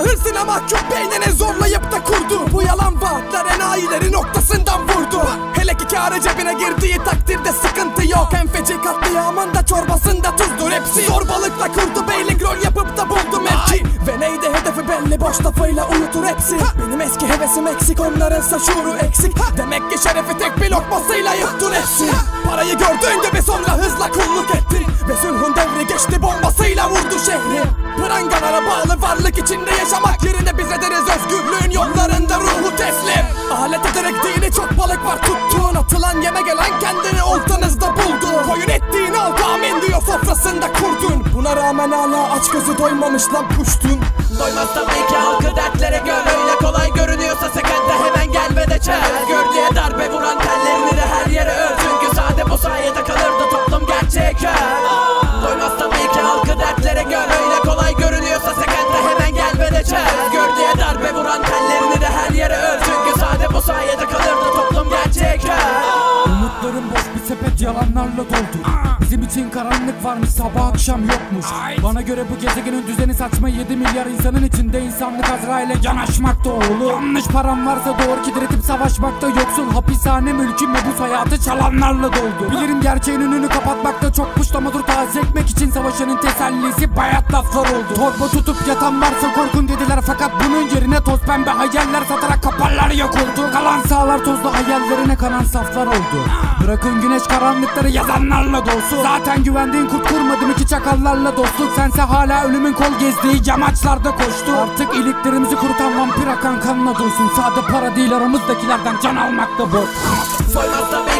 Hırsına mahkum beynine zorlayıp da kurdu. Bu yalan vaatler enayileri noktasından vurdu. Hele ki kârı cebine girdiği takdirde sıkıntı yok. En feci katliamın da çorbasında tuzdur hepsi. Zorbalıkla kurdu beylik belli boş lafıyla uyutur hepsi. Benim eski hevesim eksik onlarınsa şuuru eksik. Demek ki şerefi tek bir lokmasıyla yuttun hepsi. Parayı gördüğünde bir sonra hızla kulluk ettin. Ve sülhün devri geçti bombasıyla vurdu şehri. Prangalara bağlı varlık içinde yaşamak yerine bize deriz özgürlüğün yollarında ruhu teslim. Alet ederek dini çok balık var. Tuttuğun Atılan yeme gelen kendini oltanızda buldu. Koyun ettiğin al amin diyor sofrasında Buna rağmen hala aç gözü doymamış lan puştun Doymaz tabii ki halkı dertlere gör Öyle kolay görünüyorsa sekende hemen gel ve de çel. Gör diye darbe vuran tellerini de her yere ör. Çünkü sade bu sayede kalırdı toplum gerçek ör Doymaz tabii ki halkı dertlere gör Öyle kolay görünüyorsa sekende hemen gel ve de çel. Gör diye darbe vuran tellerini de her yere ör. Çünkü sade bu sayede kalırdı toplum gerçek ör Umutlarım boş bir sepet yalanlarla doldu. Bizim için karanlık varmış sabah akşam yokmuş. Bana göre bu gezegenin düzeni saçma 7 milyar insanın içinde insanlık Azrail'e yanaşmakta oğlu Yanlış param varsa doğru ki diretip savaşmakta yoksun. Hapishane mülküm ve bu hayatı çalanlarla doldu. Bilirim gerçeğin önünü kapatmakta çok puşlama dur taze ekmek için savaşanın tesellisi bayat laflar oldu. Torba tutup yatan varsa korkun dediler. Fakat bunun yerine toz pembe hayaller satarak kaparlar yok oldu. Kalan sağlar tozlu hayallerine kanan saflar oldu. Bırakın güneş karanlıkları yazanlarla dolsun Zaten güvendiğin kurt kurmadım iki çakallarla dostluk. Sense hala ölümün kol gezdiği yamaçlarda koştu. Artık iliklerimizi kurutan vampir akan kanla dolsun Sade para değil aramızdakilerden can almakta borç Soymaz tabii ki halkı